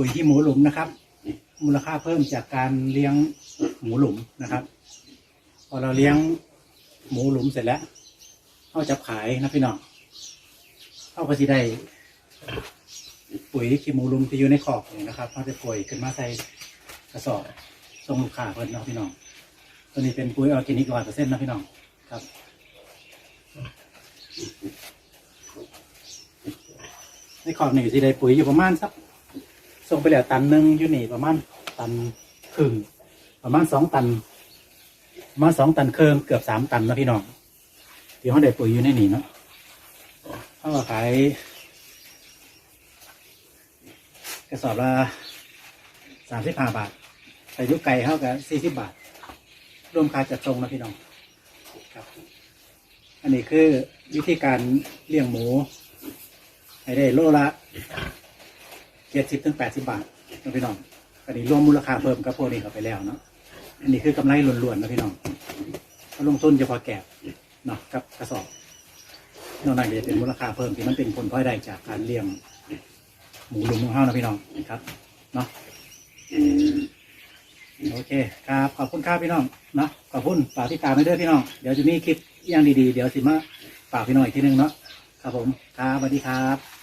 ปุ๋ยที่หมูหลุมนะครับ มูลค่าเพิ่มจากการเลี้ยงหมูหลุมนะครับ พอเราเลี้ยงหมูหลุมเสร็จแล้วเขาจะขายนะพี่น้องเข้าก็จะได้ปุ๋ยขี้หมูหลุมที่อยู่ในขอบเนี่นะครับเขาจะป่วยขึ้นมาใส่กระสอบส่งลูกค้าเพิ่นเนาะพี่น้อง ตัวนี้เป็นปุ๋ยออร์แกนิกร้อยเปอร์เซ็นต์นะพี่น้องครับในขอบนี่ก็สิได้ปุ๋ยอยู่ประมาณสัก ส่งไปแล้วตันหนึ่งอยู่นี่ประมาณตันครึ่งประมาณสองตันประมาณสองตันเครื่องเกือบสามตันนะพี่น้องที่เขาได้ปุ๋ยอยู่ในนี่เนาะเขาก็ขายกระสอบละสามสิบห้าบาทแต่ยุคไก่เขากับสี่สิบบาท รวมค่าจัดส่งนะพี่น้องครับ อันนี้คือวิธีการเลี้ยงหมู ให้ได้โลละ จ็ดสิบถึงแปดสิบบาทนะพี่น้อง อันนี้รวมมูลค่าเพิ่มกับพวกนี้เข้าไปแล้วเนาะ อันนี้คือกำไรล้วนๆนะพี่น้องเขาลงทุนเฉพาะแกบเนาะกับกระสอบนอกนั้นก็จะเป็นมูลค่าเพิ่มที่มันเป็นผลพลอยได้จากการเลี้ยงหมูหลุมของเฮานะพี่น้องครับเนาะโอเคครับขอบคุณครับพี่น้องเนาะขอบคุณฝากที่ตามไปด้วยพี่น้อง เดี๋ยวจะมีคลิปอย่างดีๆ เดี๋ยวสิมาฝากพี่น้องอีกทีหนึงเนาะครับผมครับสวัสดีครับ